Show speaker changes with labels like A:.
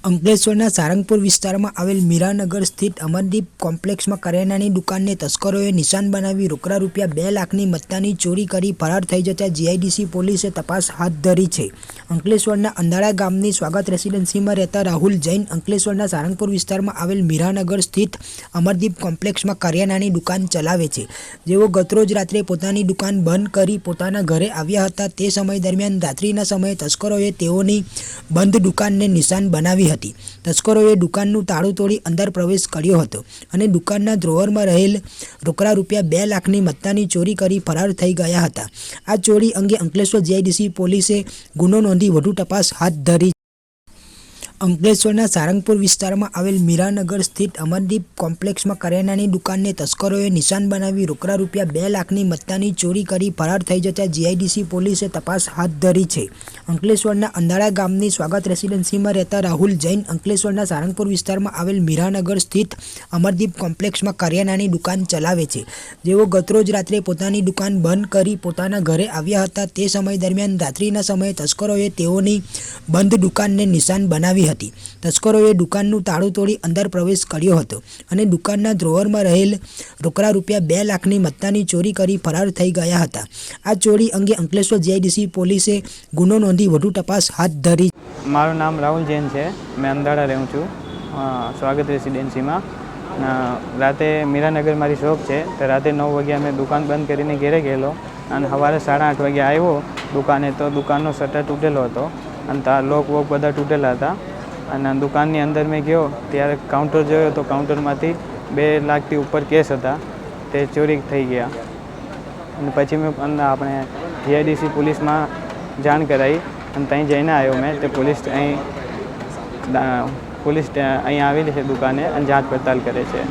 A: અંકલેશ્વરના સારંગપુર વિસ્તારમાં આવેલ મીરાનગર સ્થિત અમરદીપ કોમ્પ્લેક્સમાં કરિયાણાની દુકાનને તસ્કરોએ નિશાન બનાવી રોકડા રૂપિયા બે લાખની મત્તાની ચોરી કરી ફરાર થઈ જતા જીઆઈડીસી પોલીસે તપાસ હાથ ધરી છે. અંકલેશ્વરના અંધાળા ગામની સ્વાગત રેસિડેન્સીમાં રહેતા રાહુલ જૈન અંકલેશ્વરના સારંગપુર વિસ્તારમાં આવેલ મીરાનગર સ્થિત અમરદીપ કોમ્પ્લેક્સમાં કરિયાણાની દુકાન ચલાવે છે. જેઓ ગતરોજ રાત્રે પોતાની દુકાન બંધ કરી પોતાના ઘરે આવ્યા હતા. તે સમય દરમિયાન રાત્રિના સમયે તસ્કરોએ તેઓની બંધ દુકાનને નિશાન બનાવી હતી. તસ્કરોએ દુકાનનું તાળું તોડી અંદર પ્રવેશ કર્યો હતો અને દુકાનના ધ્રોવરમાં રહેલ રોકડા રૂપિયા બે લાખની મત્તાની ચોરી કરી ફરાર થઈ ગયા હતા. આ ચોરી અંગે અંકલેશ્વર જીઆઈડીસી પોલીસે ગુનો નોંધી વધુ તપાસ હાથ ધરી અંકલેશ્વરના સારંગપુર વિસ્તારમાં આવેલ મીરાનગર સ્થિત અમરદીપ કોમ્પ્લેક્સમાં કરિયાણાની દુકાનને તસ્કરોએ નિશાન બનાવી રોકડા રૂપિયા બે લાખની મત્તાની ચોરી કરી ફરાર થઈ જતા જીઆઈડીસી પોલીસે તપાસ હાથ ધરી છે. અંકલેશ્વરના અંધાળા ગામની સ્વાગત રેસિડેન્સીમાં રહેતા રાહુલ જૈન અંકલેશ્વરના સારંગપુર વિસ્તારમાં આવેલ મીરાનગર સ્થિત અમરદીપ કોમ્પ્લેક્સમાં કરિયાણાની દુકાન ચલાવે છે. જેઓ ગતરોજ રાત્રે પોતાની દુકાન બંધ કરી પોતાના ઘરે આવ્યા હતા. તે સમય દરમિયાન રાત્રિના સમયે તસ્કરોએ તેઓની બંધ દુકાનને નિશાન બનાવી હતી. તસ્કરોએ દુકાનનું તાળું તોડી અંદર પ્રવેશ કર્યો હતો અને દુકાનના ધ્રોવરમાં રહેલ રોકડા રૂપિયા બે લાખની મત્તાની ચોરી કરી ફરાર થઈ ગયા હતા. આ ચોરી અંગે અંકલેશ્વર જીઆઈડીસી પોલીસે ગુનો નોંધી વધુ તપાસ હાથ ધરી
B: મારું નામ રાહુલ જૈન છે. મેં અંદાડા રહું છું. સ્વાગત રેસિડેન્સીમાં. રાતે મીરાનગર મારી શોપ છે. તો રાતે નવ વાગ્યા મેં દુકાન બંધ કરીને ઘેરે ગયેલો અને સવારે સાડા આઠ વાગ્યા આવ્યો દુકાને. તો દુકાનનો શટર તૂટેલો હતો અને તાર લોક વોક બધા તૂટેલા હતા. અને દુકાનની અંદર મેં ગયો, ત્યારે કાઉન્ટર જોયો તો કાઉન્ટરમાંથી બે લાખથી ઉપર કેસ હતા. તે ચોરી થઈ ગયા. અને પછી મેં આપણે જીઆઈડીસી પોલીસમાં જાણ કરાવી અને ત્યાં જઈને આવ્યો મેં. તે પોલીસ અહીં પોલીસ અહીં આવેલી છે દુકાને અને જાંચ પડતાલ કરે છે.